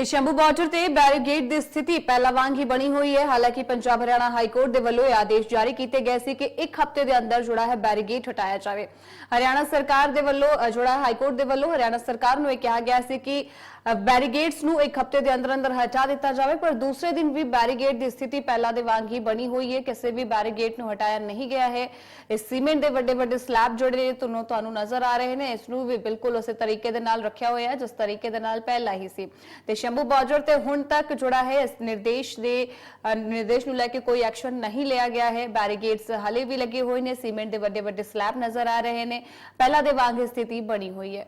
ਤੇ ਸ਼ੰਭੂ ਬਾਰਡਰ ਤੇ ਬੈਰੀਗੇਡ ਦੀ ਸਥਿਤੀ ਪਹਿਲਾਂ ਵਾਂਗ ਹੀ ਬਣੀ ਹੋਈ ਹੈ। ਹਾਲਾਂਕਿ ਪੰਜਾਬ ਹਰਿਆਣਾ ਹਾਈ ਕੋਰਟ ਦੇ ਵੱਲੋਂ ਇਹ ਆਦੇਸ਼ ਜਾਰੀ ਕੀਤੇ ਗਏ ਸੀ ਕਿ ਇੱਕ ਹਫ਼ਤੇ ਦੇ ਅੰਦਰ ਜਿਹੜਾ ਹੈ ਬੈਰੀਗੇਡ ਹਟਾਇਆ ਜਾਵੇ। ਹਰਿਆਣਾ ਸਰਕਾਰ ਦੇ ਵੱਲੋਂ ਅ, ਜਿਹੜਾ ਹਾਈ ਕੋਰਟ ਦੇ ਵੱਲੋਂ ਹਰਿਆਣਾ ਸਰਕਾਰ ਨੂੰ ਇਹ ਕਿਹਾ ਗਿਆ ਸੀ ਕਿ ਬੈਰੀਗੇਟਸ ਨੂੰ ਇੱਕ ਹਫ਼ਤੇ ਦੇ ਅੰਦਰ ਅੰਦਰ ਹਟਾ ਦਿੱਤਾ ਜਾਵੇ, ਪਰ ਦੂਸਰੇ ਦਿਨ ਵੀ ਬੈਰੀਗੇਡ ਦੀ ਸਥਿਤੀ ਪਹਿਲਾਂ ਦੇ ਵਾਂਗ ਹੀ ਬਣੀ ਹੋਈ ਹੈ। ਕਿਸੇ ਵੀ ਬੈਰੀਗੇਟ ਨੂੰ ਹਟਾਇਆ ਨਹੀਂ ਗਿਆ ਹੈ। ਇਸ ਸੀਮੈਂਟ ਦੇ ਵੱਡੇ ਵੱਡੇ ਸਲੈਬ ਜਿਹੜੇ ਨੇ, ਤੁਹਾਨੂੰ ਤੁਹਾਨੂੰ ਨਜ਼ਰ ਆ ਰਹੇ ਨੇ। ਇਸ ਨੂੰ ਵੀ ਬਿਲਕੁਲ ਉਸੇ ਤਰੀਕੇ ਦੇ ਨਾਲ ਰੱਖਿਆ ਹੋਇਆ ਹੈ, ਜਿਸ ਤਰੀਕੇ ਦੇ ਨਾਲ ਪਹਿਲਾਂ ਹੀ ਸੀ। ਤੇ ਸ਼ੰਭੂ ਬਾਰਡਰ ਤੇ ਹੁਣ ਤੱਕ ਜੁੜਾ ਹੈ। ਇਸ ਨਿਰਦੇਸ਼ ਦੇ ਨਿਰਦੇਸ਼ ਨੂੰ ਲੈ ਕੇ ਕੋਈ ਐਕਸ਼ਨ ਨਹੀਂ ਲਿਆ ਗਿਆ ਹੈ। ਬੈਰੀਗੇਟਸ ਹਲੇ ਵੀ ਲੱਗੇ ਹੋਏ ਨੇ। ਸੀਮੈਂਟ ਦੇ ਵੱਡੇ ਵੱਡੇ ਸਲੈਬ ਨਜ਼ਰ ਆ ਰਹੇ ਨੇ। ਪਹਿਲਾਂ ਦੇ ਵਾਂਗ ਸਥਿਤੀ ਬਣੀ ਹੋਈ ਹੈ।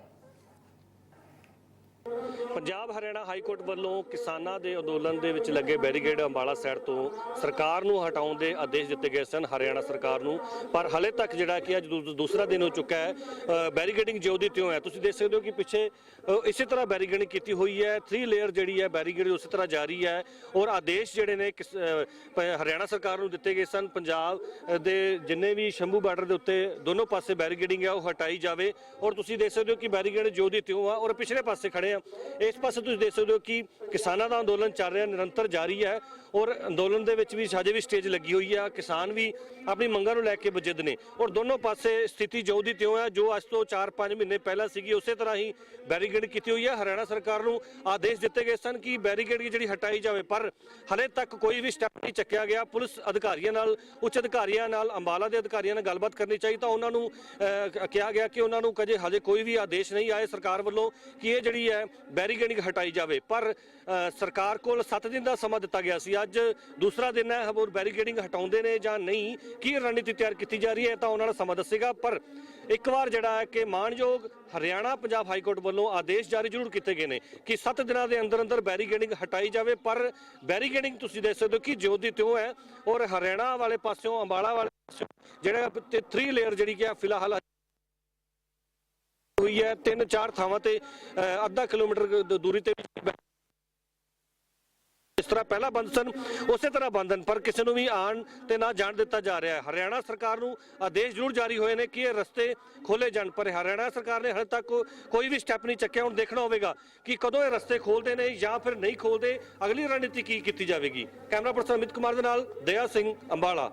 ਪੰਜਾਬ ਹਰਿਆਣਾ ਹਾਈ ਕੋਰਟ ਵੱਲੋਂ ਕਿਸਾਨਾਂ ਦੇ ਅੰਦੋਲਨ ਦੇ ਵਿੱਚ ਲੱਗੇ ਬੈਰੀਗੇਡ ਅੰਬਾਲਾ ਸਾਈਡ ਤੋਂ ਸਰਕਾਰ ਨੂੰ ਹਟਾਉਣ ਦੇ ਆਦੇਸ਼ ਦਿੱਤੇ ਗਏ ਸਨ, ਹਰਿਆਣਾ ਸਰਕਾਰ ਨੂੰ। ਪਰ ਹਲੇ ਤੱਕ ਜਿਹੜਾ ਕਿ ਅੱਜ ਦੂ- ਦੂਸਰਾ ਦਿਨ ਹੋ ਚੁੱਕਾ ਹੈ ਬੈਰੀਗੇਡਿੰਗ ਜਿਉਂ ਦੀ ਤਿਉਂ ਹੈ। ਤੁਸੀਂ ਦੇਖ ਸਕਦੇ ਹੋ ਕਿ ਪਿੱਛੇ ਇਸੇ ਤਰ੍ਹਾਂ ਬੈਰੀਗੇਡਿੰਗ ਕੀਤੀ ਹੋਈ ਹੈ 3 ਲੇਅਰ ਜਿਹੜੀ ਹੈ ਬੈਰੀਗੇਡ ਉਸੇ ਤਰ੍ਹਾਂ ਜਾਰੀ ਹੈ ਔਰ ਆਦੇਸ਼ ਜਿਹੜੇ ਨੇ ਕਿਸ- ਹਰਿਆਣਾ ਸਰਕਾਰ ਨੂੰ ਦਿੱਤੇ ਗਏ ਸਨ। ਪੰਜਾਬ ਦੇ ਜਿੰਨੇ ਵੀ ਸ਼ੰਭੂ ਬਾਰਡਰ ਦੇ ਉੱਤੇ ਦੋਨੋਂ ਪਾਸੇ ਬੈਰੀਗੇਡਿੰਗ ਹੈ, ਉਹ ਹਟਾਈ ਜਾਵੇ। ਔਰ ਤੁਸੀਂ ਦੇਖ ਸਕਦੇ ਹੋ ਕਿ ਬੈਰੀਗੇਡ ਜੋ ਦੀ ਤਿਉਂ ਆ ਔਰ ਪਿਛਲੇ ਪਾਸੇ ਖੜੇ ਆ। ਇਸ ਪਾਸੇ ਤੁਸੀਂ ਦੇਖ ਸਕਦੇ ਹੋ ਕਿ ਕਿਸਾਨਾਂ ਦਾ ਅੰਦੋਲਨ ਚੱਲ ਰਿਹਾ, ਨਿਰੰਤਰ ਜਾਰੀ ਹੈ ਔਰ ਅੰਦੋਲਨ ਦੇ ਵਿੱਚ ਵੀ ਸਾਜੇ ਵੀ ਸਟੇਜ ਲੱਗੀ ਹੋਈ ਆ। ਕਿਸਾਨ ਵੀ ਆਪਣੀ ਮੰਗਾਂ ਨੂੰ ਲੈ ਕੇ ਬਜਿੱਦ ਨੇ ਔਰ ਦੋਨੋਂ ਪਾਸੇ ਸਥਿਤੀ ਜੋ ਦੀ ਤਿਉਂ ਹੈ ਜੋ ਅੱਜ ਤੋਂ 4-5 ਮਹੀਨੇ ਪਹਿਲਾਂ ਸੀਗੀ, ਉਸੇ ਤਰ੍ਹਾਂ ਹੀ ਬੈਰੀਗੇਡ ਕੀਤੀ ਹੋਈ ਹੈ ਹਰਿਆਣਾ ਸਰਕਾਰ ਨੂੰ ਆਦੇਸ਼ ਦਿੱਤੇ ਗਏ ਸਨ ਕਿ ਬੈਰੀਗੇਡ ਜਿਹੜੀ ਹਟਾਈ ਜਾਵੇ, ਪਰ ਹਲੇ ਤੱਕ ਕੋਈ ਵੀ ਸਟੈਪ ਨਹੀਂ ਚੱਕਿਆ ਗਿਆ। ਪੁਲਿਸ ਅਧਿਕਾਰੀਆਂ ਨਾਲ, ਉੱਚ ਅਧਿਕਾਰੀਆਂ ਨਾਲ, ਅੰਬਾਲਾ ਦੇ ਅਧਿਕਾਰੀਆਂ ਨਾਲ ਗੱਲਬਾਤ ਕਰਨੀ ਚਾਹੀ ਤਾਂ ਉਹਨਾਂ ਨੂੰ ਕਿਹਾ ਗਿਆ ਕਿ ਉਹਨਾਂ ਨੂੰ ਕਦੇ ਹਜੇ ਕੋਈ ਵੀ ਆਦੇਸ਼ ਨਹੀਂ ਆਏ ਸਰਕਾਰ ਵੱਲੋਂ ਕਿ ਇਹ ਜਿਹੜੀ ਹੈ ਬੈਰੀ ਬੈਰੀਗੇਡਿੰਗ ਹਟਾਈ ਜਾਵੇ। ਪਰ ਸਰਕਾਰ ਕੋਲ 7 ਦਿਨ ਦਾ ਸਮਾਂ ਦਿੱਤਾ ਗਿਆ ਸੀ। ਅੱਜ ਦੂਸਰਾ ਦਿਨ ਹੈ, ਹੋਰ ਬੈਰੀਗੇਡਿੰਗ ਹਟਾਉਂਦੇ ਨੇ ਜਾਂ ਨਹੀਂ, ਕੀ ਰਣਨੀਤੀ ਤਿਆਰ ਕੀਤੀ ਜਾ ਰਹੀ ਹੈ ਤਾਂ ਉਹਨਾਂ ਦਾ ਸਮਾਂ ਦੱਸੇਗਾ। ਪਰ ਇੱਕ ਵਾਰ ਜਿਹੜਾ ਹੈ ਕਿ ਮਾਨਯੋਗ ਹਰਿਆਣਾ ਪੰਜਾਬ ਹਾਈ ਕੋਰਟ ਵੱਲੋਂ ਆਦੇਸ਼ ਜਾਰੀ ਜ਼ਰੂਰ ਕੀਤੇ ਗਏ ਨੇ ਕਿ 7 ਦਿਨਾਂ ਦੇ ਅੰਦਰ ਅੰਦਰ ਬੈਰੀਗੇਡਿੰਗ ਹਟਾਈ ਜਾਵੇ। ਪਰ ਬੈਰੀਗੇਡਿੰਗ ਤੁਸੀਂ ਦੇਖ ਸਕਦੇ ਹੋ ਕਿ ਜਿਉਂ ਦੀ ਤਿਉਂ ਹੈ ਔਰ ਹਰਿਆਣਾ ਵਾਲੇ ਪਾਸਿਓਂ, ਅੰਬਾਲਾ ਵਾਲੇ ਪਾਸਿਓਂ ਜਿਹੜਾ 3 ਲੇਅਰ ਜਿਹੜੀ ਕਿ ਆ ਫਿਲਹਾਲ ਹੋਈ ਹੈ। ਤਿੰਨ ਚਾਰ ਥਾਵਾਂ ਤੇ ਅੱਧਾ ਕਿਲੋਮੀਟਰ ਦੂਰੀ ਤੇ ਇਸ ਤਰ੍ਹਾਂ ਪਹਿਲਾਂ ਬੰਦ ਸਨ, ਉਸੇ ਤਰ੍ਹਾਂ ਬੰਦ ਹਨ, ਪਰ ਕਿਸੇ ਨੂੰ ਵੀ ਆਣ ਤੇ ਨਾ ਜਾਣ ਦਿੱਤਾ ਜਾ ਰਿਹਾ ਹੈ। ਹਰਿਆਣਾ ਸਰਕਾਰ ਨੂੰ ਆਦੇਸ਼ ਜ਼ਰੂਰ ਜਾਰੀ ਹੋਏ ਨੇ ਕਿ ਇਹ ਰਸਤੇ ਖੋਲੇ ਜਾਣ, ਪਰ ਹਰਿਆਣਾ ਸਰਕਾਰ ਨੇ ਹਲੇ ਤੱਕ ਕੋਈ ਵੀ ਸਟੈਪ ਨਹੀਂ ਚੱਕਿਆ। ਹੁਣ ਦੇਖਣਾ ਹੋਵੇਗਾ ਕਿ ਕਦੋਂ ਇਹ ਰਸਤੇ ਖੋਲਦੇ ਨੇ ਜਾਂ ਫਿਰ ਨਹੀਂ ਖੋਲਦੇ ਅਗਲੀ ਰਣਨੀਤੀ ਕੀ ਕੀਤੀ ਜਾਵੇਗੀ? ਕੈਮਰਾ ਪਰਸਨ ਅਮਿਤ ਕੁਮਾਰ ਦੇ ਨਾਲ ਦਇਆ ਸਿੰਘ ਅੰਬਾਲਾ।